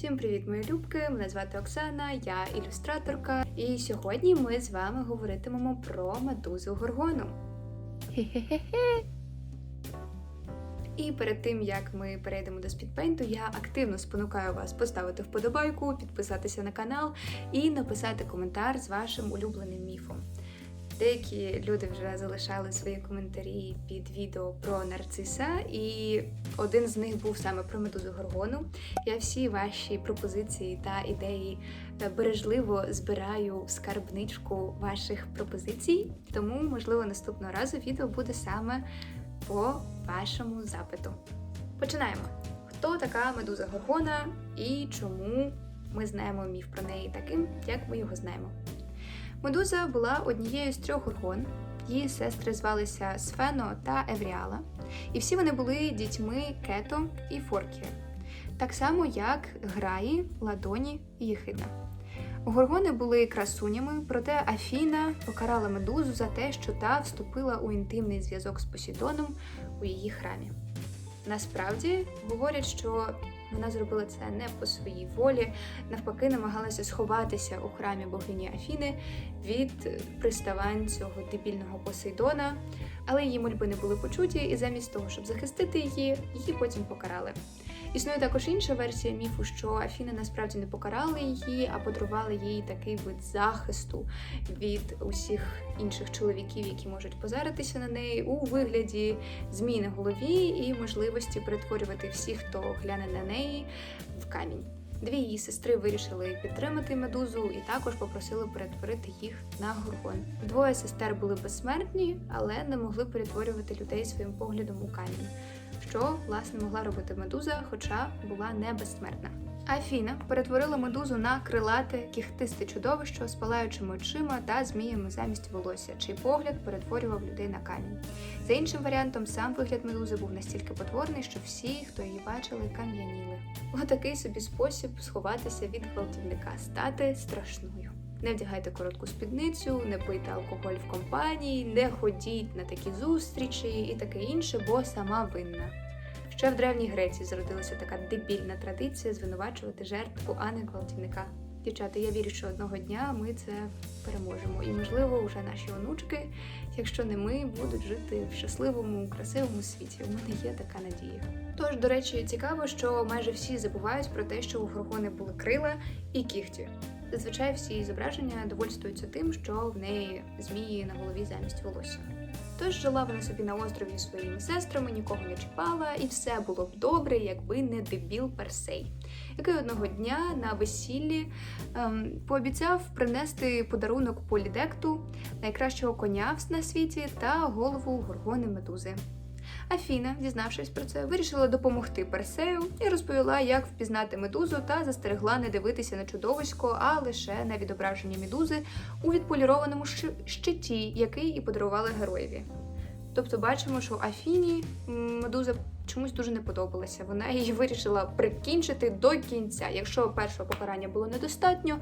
Всім привіт, мої любки! Мене звати Оксана, я ілюстраторка, і сьогодні ми з вами говоритимемо про медузу горгону. Хе-хе-хе-хе. І перед тим як ми перейдемо до спідпейнту, я активно спонукаю вас поставити вподобайку, підписатися на канал і написати коментар з вашим улюбленим міфом. Деякі люди вже залишали свої коментарі під відео про нарциса, і один з них був саме про медузу горгону. Я всі ваші пропозиції та ідеї е, бережливо збираю в скарбничку ваших пропозицій, тому, можливо, наступного разу відео буде саме по вашому запиту. Починаємо. Хто така медуза горгона і чому ми знаємо міф про неї таким, як ми його знаємо? Медуза була однією з трьох горгон. Її сестри звалися Сфено та Евріала, і всі вони були дітьми Кето і Форкія, так само як Граї, Ладоні і Єхидна. Горгони були красунями, проте Афіна покарала медузу за те, що та вступила у інтимний зв'язок з Посейдоном у її храмі. Насправді говорять, що вона зробила це не по своїй волі, навпаки, намагалася сховатися у храмі богині Афіни від приставань цього дебільного Посейдона, але її мольби не були почуті, і замість того, щоб захистити її, її потім покарали. Існує також інша версія міфу, що Афіна насправді не покарали її, а подарували їй такий вид захисту від усіх інших чоловіків, які можуть позаритися на неї у вигляді змій на голові і можливості перетворювати всіх, хто гляне на неї, в камінь. Дві її сестри вирішили підтримати медузу і також попросили перетворити їх на горгон. Двоє сестер були безсмертні, але не могли перетворювати людей своїм поглядом у камінь що власне могла робити медуза, хоча була не безсмертна. Афіна перетворила медузу на крилате, кіхтисте чудовище з палаючими очима та зміями замість волосся, чий погляд перетворював людей на камінь. За іншим варіантом, сам вигляд медузи був настільки потворний, що всі, хто її бачили, кам'яніли. Отакий собі спосіб сховатися від гвалтівника, стати страшною. Не вдягайте коротку спідницю, не пийте алкоголь в компанії, не ходіть на такі зустрічі і таке інше, бо сама винна. Ще в Древній Греції зародилася така дебільна традиція звинувачувати жертву, а не гвалтівника. Дівчата, я вірю, що одного дня ми це переможемо. І, можливо, вже наші онучки, якщо не ми, будуть жити в щасливому, красивому світі. У мене є така надія. Тож, до речі, цікаво, що майже всі забувають про те, що у горгони були крила і кіхті. Зазвичай всі зображення довольствуються тим, що в неї змії на голові замість волосся. Тож жила вона собі на острові зі своїми сестрами, нікого не чіпала, і все було б добре, якби не дебіл Персей, який одного дня на весіллі ем, пообіцяв принести подарунок полідекту, найкращого коня на світі та голову горгони медузи. Афіна, дізнавшись про це, вирішила допомогти Персею і розповіла, як впізнати медузу та застерегла не дивитися на чудовисько, а лише на відображення медузи у відполірованому щиті, який і подарували героєві. Тобто бачимо, що Афіні медуза чомусь дуже не подобалася. Вона її вирішила прикінчити до кінця. Якщо першого покарання було недостатньо,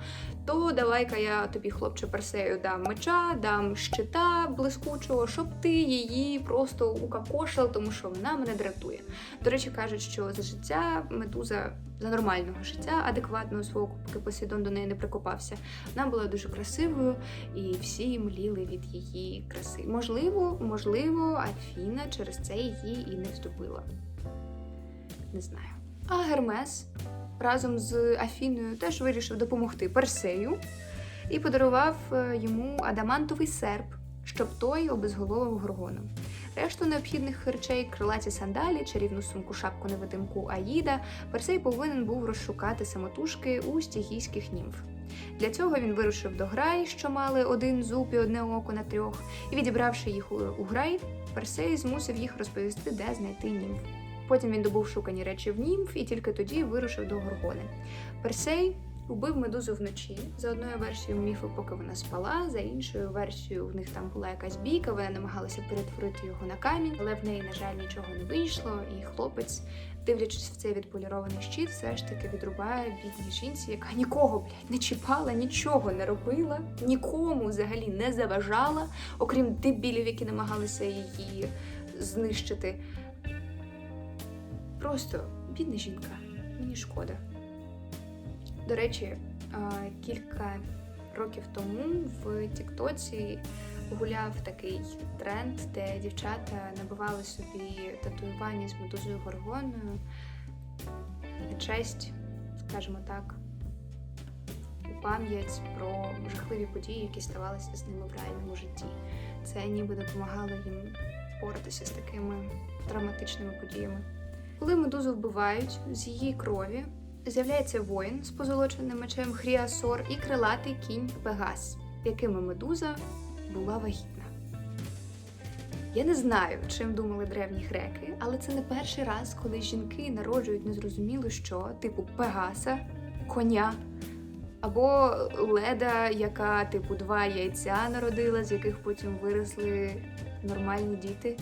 то давай-ка я тобі, хлопче, персею, дам меча, дам щита блискучого, щоб ти її просто укакошив, тому що вона мене дратує. До речі, кажуть, що за життя медуза. За нормального життя, адекватного свого поки Посейдон до неї не прикопався. Вона була дуже красивою, і всі мліли від її краси. Можливо, можливо, Афіна через це її і не вступила не знаю. А Гермес разом з Афіною теж вирішив допомогти Персею і подарував е, йому адамантовий серп, щоб той обезголовив горгону. Решту необхідних речей, крилаті сандалі, чарівну сумку, шапку невидимку Аїда, Персей повинен був розшукати самотужки у стігійських німф. Для цього він вирушив до грай, що мали один зуб і одне око на трьох, і відібравши їх у грай, Персей змусив їх розповісти, де знайти німф. Потім він добув шукані речі в німф і тільки тоді вирушив до Горгони. Персей убив медузу вночі. За одною версією міфу, поки вона спала, за іншою версією, в них там була якась бійка, вона намагалася перетворити його на камінь, але в неї, на жаль, нічого не вийшло, і хлопець, дивлячись в цей відполірований щит, все ж таки відрубає бідній жінці, яка нікого, блядь, не чіпала, нічого не робила, нікому взагалі не заважала, окрім дебілів, які намагалися її знищити. Просто бідна жінка, мені шкода. До речі, кілька років тому в Тіктоці гуляв такий тренд, де дівчата набивали собі татуювання з медузою горгоною честь, скажімо так, у пам'ять про жахливі події, які ставалися з ними в реальному житті. Це ніби допомагало їм боротися з такими травматичними подіями. Коли медузу вбивають, з її крові з'являється воїн з позолоченим мечем Хріасор і крилатий кінь Пегас, якими медуза була вагітна. Я не знаю, чим думали древні греки, але це не перший раз, коли жінки народжують незрозуміло що, типу Пегаса, коня. Або леда, яка типу два яйця народила, з яких потім виросли нормальні діти.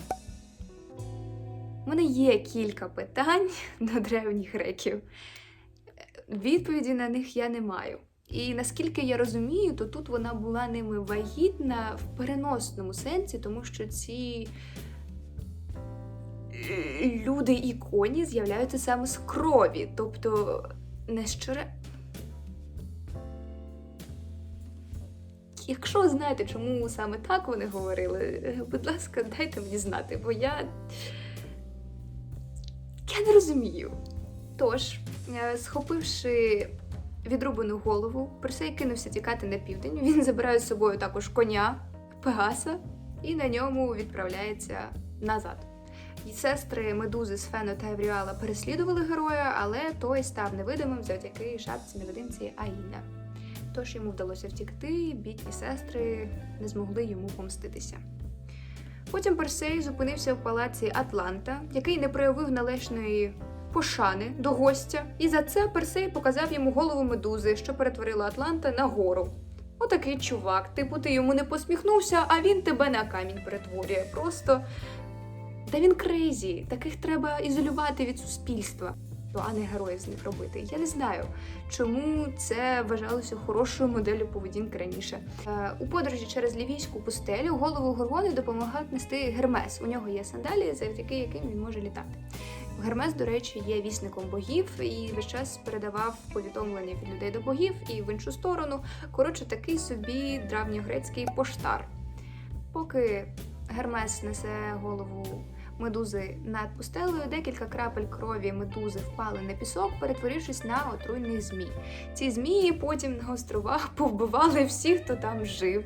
У мене є кілька питань до древніх греків. Відповіді на них я не маю. І наскільки я розумію, то тут вона була ними вагітна в переносному сенсі, тому що ці е, люди і коні з'являються саме з крові, тобто не чере... Якщо знаєте, чому саме так вони говорили, е, будь ласка, дайте мені знати, бо я. Я не розумію. Тож, е, схопивши відрубану голову, Персей кинувся тікати на південь. Він забирає з собою також коня Пегаса і на ньому відправляється назад. І сестри Медузи, Сфено та Евріала переслідували героя, але той став невидимим завдяки шапці невидимці Аїда. Тож йому вдалося втікти, бідні сестри не змогли йому помститися. Потім Персей зупинився в палаці Атланта, який не проявив належної пошани до гостя, і за це Персей показав йому голову медузи, що перетворила Атланта на гору. Отакий чувак, типу, ти йому не посміхнувся, а він тебе на камінь перетворює. Просто. Та він крейзі, таких треба ізолювати від суспільства, а не героїв з них робити. Я не знаю, чому це вважалося хорошою моделлю поведінки раніше. Е, у подорожі через лівійську пустелю голову Горгони допомагав нести Гермес. У нього є сандалії, завдяки яким він може літати. Гермес, до речі, є вісником богів і весь час передавав повідомлення від людей до богів і в іншу сторону. Коротше, такий собі древньогрецький поштар. Поки Гермес несе голову медузи над пустелею, декілька крапель крові медузи впали на пісок, перетворившись на отруйних змій. Ці змії потім на островах повбивали всіх, хто там жив.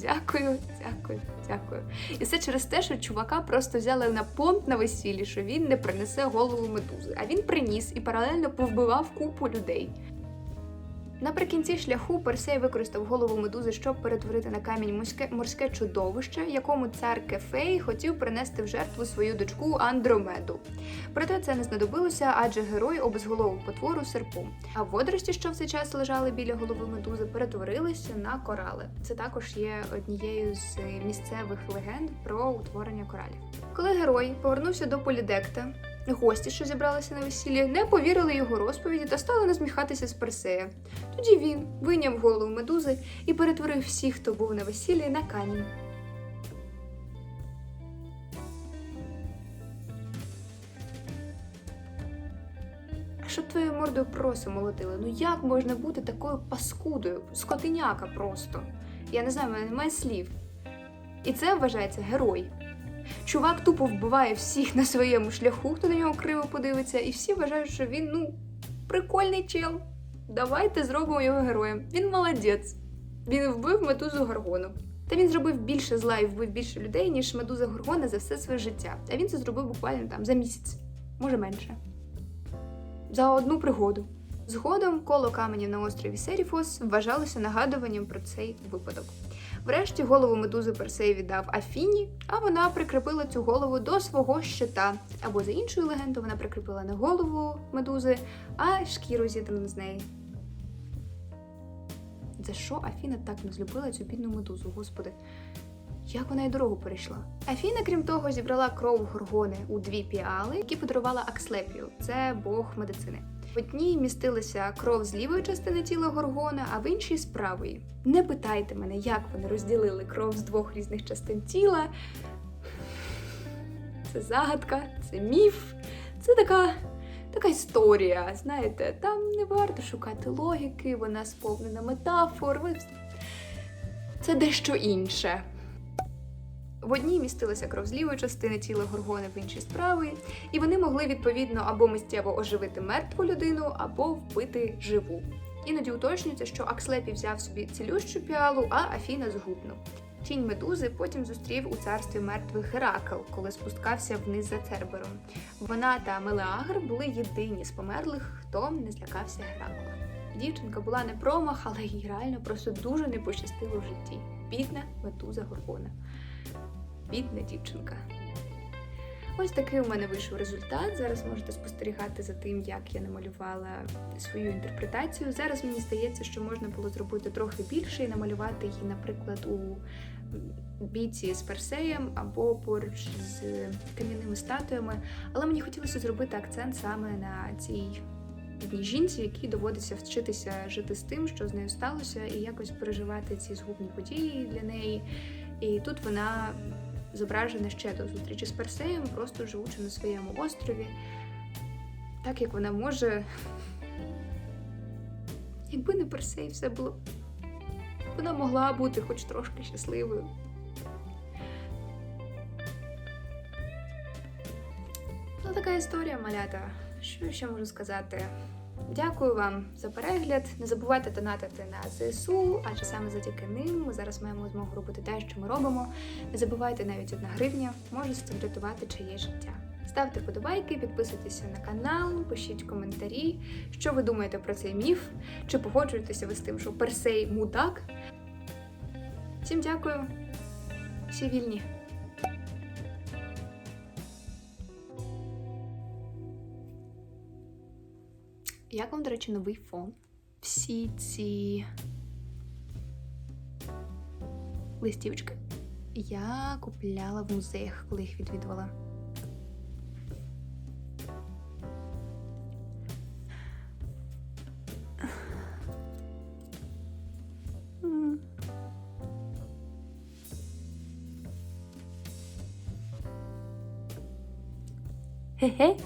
Дякую, дякую, дякую. І все через те, що чувака просто взяли на понт на весіллі, що він не принесе голову медузи. А він приніс і паралельно повбивав купу людей. Наприкінці шляху Персей використав голову медузи, щоб перетворити на камінь морське, морське чудовище, якому цар Кефей хотів принести в жертву свою дочку Андромеду. Проте це не знадобилося, адже герой обезголовив потвору серпом. А водорості, що в цей час лежали біля голови медузи, перетворилися на корали. Це також є однією з місцевих легенд про утворення коралів. Коли герой повернувся до Полідекта, Гості, що зібралися на весіллі, не повірили його розповіді та стали насміхатися з Персея. Тоді він вийняв голову медузи і перетворив всіх, хто був на весіллі, на камінь. Щоб твоєю мордою просто молотили, ну як можна бути такою паскудою? Скотиняка просто. Я не знаю, в мене немає слів. І це вважається герой. Чувак тупо вбиває всіх на своєму шляху, хто на нього криво подивиться, і всі вважають, що він, ну, прикольний чел. Давайте зробимо його героєм. Він молодець. Він вбив медузу Горгону. Та він зробив більше зла і вбив більше людей, ніж медуза Горгона за все своє життя. А він це зробив буквально там за місяць, може менше. За одну пригоду. Згодом коло каменів на острові Серіфос вважалося нагадуванням про цей випадок. Врешті голову медузи Персей віддав Афіні, а вона прикріпила цю голову до свого щита. Або за іншою легендою, вона прикріпила не голову медузи, а шкіру зідрану з неї. За що Афіна так не злюбила цю бідну медузу, господи? Як вона й дорогу перейшла? Афіна, крім того, зібрала кров горгони у дві піали, які подарувала Акслепію, це бог медицини. В одній містилася кров з лівої частини тіла горгона, а в іншій з правої. Не питайте мене, як вони розділили кров з двох різних частин тіла. Це загадка, це міф, це така така історія. Знаєте, там не варто шукати логіки, вона сповнена метафор. Це дещо інше. В одній містилася кров з лівої частини тіла горгони, в іншій з і вони могли відповідно або миттєво оживити мертву людину, або вбити живу. Іноді уточнюється, що Акслепі взяв собі цілющу піалу, а Афіна згубну. Тінь медузи потім зустрів у царстві мертвих Геракл, коли спускався вниз за Цербером. Вона та Мелеагр були єдині з померлих, хто не злякався Геракла. Дівчинка була не промах, але їй реально просто дуже не пощастило в житті. Бідна медуза Горгона. Бідна дівчинка. Ось такий у мене вийшов результат. Зараз можете спостерігати за тим, як я намалювала свою інтерпретацію. Зараз мені здається, що можна було зробити трохи більше і намалювати її, наприклад, у бійці з Персеєм або поруч з кам'яними статуями. Але мені хотілося зробити акцент саме на цій бідній жінці, якій доводиться вчитися жити з тим, що з нею сталося, і якось переживати ці згубні події для неї. І тут вона зображена ще до зустрічі з Персеєм, просто живучи на своєму острові, так як вона може. Якби не Персей, все було. Вона могла бути хоч трошки щасливою. Ну, така історія, малята. Що ще можу сказати? Дякую вам за перегляд. Не забувайте донатити на ЗСУ, адже саме завдяки ним ми зараз маємо змогу робити те, що ми робимо. Не забувайте навіть одна гривня може врятувати чиє життя. Ставте вподобайки, підписуйтеся на канал, пишіть коментарі, що ви думаєте про цей міф, чи погоджуєтеся ви з тим, що Персей мудак. Всім дякую, всі вільні. Як вам, до речі, новий фон? Всі ці листівочки я купляла в музеях, коли їх відвідувала. Хе-хе.